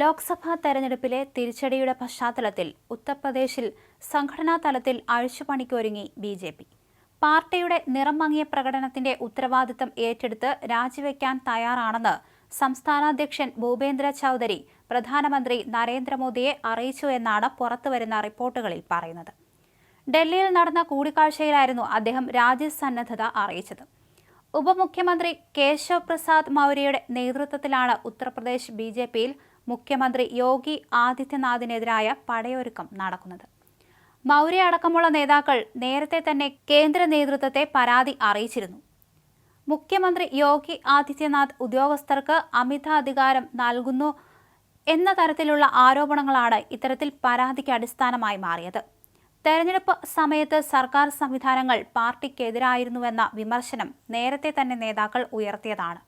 ലോക്സഭാ തെരഞ്ഞെടുപ്പിലെ തിരിച്ചടിയുടെ പശ്ചാത്തലത്തിൽ ഉത്തർപ്രദേശിൽ സംഘടനാ തലത്തിൽ അഴിച്ചുപണിക്കൊരുങ്ങി ബി ജെ പി. പാർട്ടിയുടെ നിറം മങ്ങിയ പ്രകടനത്തിന്റെ ഉത്തരവാദിത്തം ഏറ്റെടുത്ത് രാജിവെക്കാൻ തയ്യാറാണെന്ന് സംസ്ഥാനാധ്യക്ഷൻ ഭൂപേന്ദ്ര ചൌധരി പ്രധാനമന്ത്രി നരേന്ദ്രമോദിയെ അറിയിച്ചു എന്നാണ് പുറത്തുവരുന്ന റിപ്പോർട്ടുകളിൽ പറയുന്നത്. ഡൽഹിയിൽ നടന്ന കൂടിക്കാഴ്ചയിലായിരുന്നു അദ്ദേഹം രാജ്യസന്നദ്ധത അറിയിച്ചത്. ഉപമുഖ്യമന്ത്രി കേശവ് പ്രസാദ് മൗര്യയുടെ നേതൃത്വത്തിലാണ് ഉത്തർപ്രദേശ് ബി ജെ പിയിൽ മുഖ്യമന്ത്രി യോഗി ആദിത്യനാഥിനെതിരായ പടയൊരുക്കം നടക്കുന്നത്. മൗര്യ അടക്കമുള്ള നേതാക്കൾ നേരത്തെ തന്നെ കേന്ദ്ര നേതൃത്വത്തെ പരാതി അറിയിച്ചിരുന്നു. മുഖ്യമന്ത്രി യോഗി ആദിത്യനാഥ് ഉദ്യോഗസ്ഥർക്ക് അമിത അധികാരം നൽകുന്നു എന്ന തരത്തിലുള്ള ആരോപണങ്ങളാണ് ഇത്തരത്തിൽ പരാതിക്ക് അടിസ്ഥാനമായി മാറിയത്. തെരഞ്ഞെടുപ്പ് സമയത്ത് സർക്കാർ സംവിധാനങ്ങൾ പാർട്ടിക്കെതിരായിരുന്നുവെന്ന വിമർശനം നേരത്തെ തന്നെ നേതാക്കൾ ഉയർത്തിയതാണ്.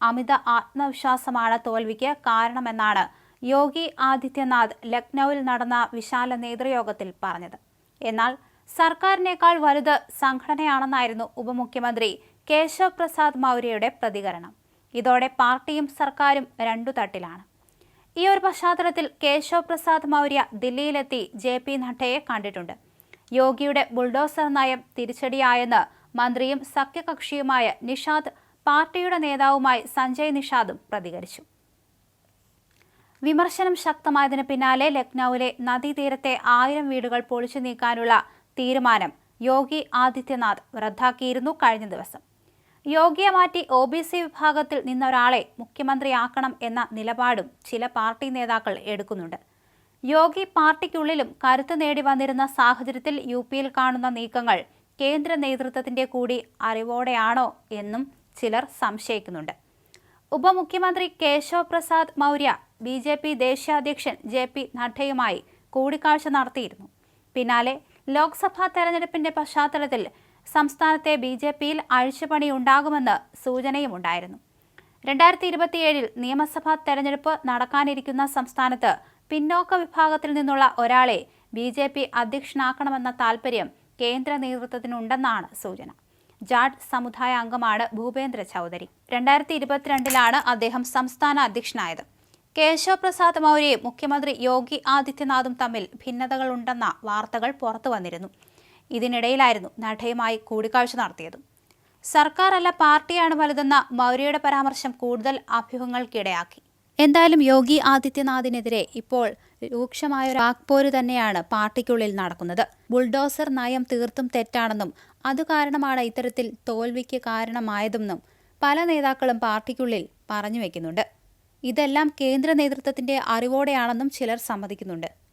അമിത ആത്മവിശ്വാസമാണ് തോൽവിക്ക് കാരണമെന്നാണ് യോഗി ആദിത്യനാഥ് ലക്നൌവിൽ നടന്ന വിശാല നേതൃയോഗത്തിൽ പറഞ്ഞത്. എന്നാൽ സർക്കാരിനേക്കാൾ വലുത് സംഘടനയാണെന്നായിരുന്നു ഉപമുഖ്യമന്ത്രി കേശവ് പ്രസാദ് മൗര്യയുടെ പ്രതികരണം. ഇതോടെ പാർട്ടിയും സർക്കാരും രണ്ടു തട്ടിലാണ്. ഈ ഒരു പശ്ചാത്തലത്തിൽ കേശവ് പ്രസാദ് മൗര്യ ദില്ലിയിലെത്തി ജെ പി നഡ്ഡയെ കണ്ടിട്ടുണ്ട്. യോഗിയുടെ ബുൾഡോസർ നയം തിരിച്ചടിയായെന്ന് മന്ത്രിയും സഖ്യകക്ഷിയുമായ നിഷാദ് പാർട്ടിയുടെ നേതാവുമായി സഞ്ജയ് നിഷാദും പ്രതികരിച്ചു. വിമർശനം ശക്തമായതിന് പിന്നാലെ ലക്നൌവിലെ നദീതീരത്തെ ആയിരം വീടുകൾ പൊളിച്ചു നീക്കാനുള്ള തീരുമാനം യോഗി ആദിത്യനാഥ് റദ്ദാക്കിയിരുന്നു കഴിഞ്ഞ ദിവസം. യോഗിയെ മാറ്റി ഒ ബി സി വിഭാഗത്തിൽ നിന്നൊരാളെ മുഖ്യമന്ത്രിയാക്കണം എന്ന നിലപാടും ചില പാർട്ടി നേതാക്കൾ എടുക്കുന്നുണ്ട്. യോഗി പാർട്ടിക്കുള്ളിലും കരുത്ത് നേടി വന്നിരുന്ന സാഹചര്യത്തിൽ യു പിയിൽ കാണുന്ന നീക്കങ്ങൾ കേന്ദ്ര നേതൃത്വത്തിന്റെ കൂടി അറിവോടെയാണോ എന്നും ചിലർ സംശയിക്കുന്നുണ്ട്. ഉപമുഖ്യമന്ത്രി Keshav Prasad Maurya B J P ദേശീയാധ്യക്ഷൻ J P നഡ്ഡയുമായി കൂടിക്കാഴ്ച നടത്തിയിരുന്നു. പിന്നാലെ ലോക്സഭാ തെരഞ്ഞെടുപ്പിന്റെ പശ്ചാത്തലത്തിൽ സംസ്ഥാനത്തെ ബി ജെ പിയിൽ അഴിച്ചുപണി ഉണ്ടാകുമെന്ന് സൂചനയുമുണ്ടായിരുന്നു രണ്ടായിരത്തി ഇരുപത്തിയേഴിൽ നിയമസഭാ തെരഞ്ഞെടുപ്പ് നടക്കാനിരിക്കുന്ന സംസ്ഥാനത്ത് പിന്നോക്ക വിഭാഗത്തിൽ നിന്നുള്ള ഒരാളെ ബി ജെ പി അധ്യക്ഷനാക്കണമെന്ന താൽപര്യം കേന്ദ്ര നേതൃത്വത്തിനുണ്ടെന്നാണ് സൂചന. ജാട്ട് സമുദായ അംഗമാണ് ഭൂപേന്ദ്ര ചൗധരി. രണ്ടായിരത്തി ഇരുപത്തിരണ്ടിലാണ് അദ്ദേഹം സംസ്ഥാന അധ്യക്ഷനായത്. കേശവ പ്രസാദ് മൗര്യയും മുഖ്യമന്ത്രി യോഗി ആദിത്യനാഥും തമ്മിൽ ഭിന്നതകളുണ്ടെന്ന വാർത്തകൾ പുറത്തു വന്നിരുന്നു. ഇതിനിടയിലായിരുന്നു നടയുമായി കൂടിക്കാഴ്ച നടത്തിയത്. സർക്കാർ അല്ല പാർട്ടിയാണ് വലുതെന്ന മൗര്യയുടെ പരാമർശം കൂടുതൽ അഭ്യൂഹങ്ങൾക്കിടയാക്കി. എന്തായാലും യോഗി ആദിത്യനാഥിനെതിരെ ഇപ്പോൾ രൂക്ഷമായ ഒരു ആക്പോര് തന്നെയാണ് പാർട്ടിക്കുള്ളിൽ നടക്കുന്നത്. ബുൾഡോസർ നയം തീർത്തും തെറ്റാണെന്നും അത് കാരണമാണ് ഇത്തരത്തിൽ തോൽവിക്ക് കാരണമായതെന്നും പല നേതാക്കളും പാർട്ടിക്കുള്ളിൽ പറഞ്ഞു വെക്കുന്നുണ്ട്. ഇതെല്ലാം കേന്ദ്ര നേതൃത്വത്തിന്റെ അറിവോടെയാണെന്നും ചിലർ സമ്മതിക്കുന്നുണ്ട്.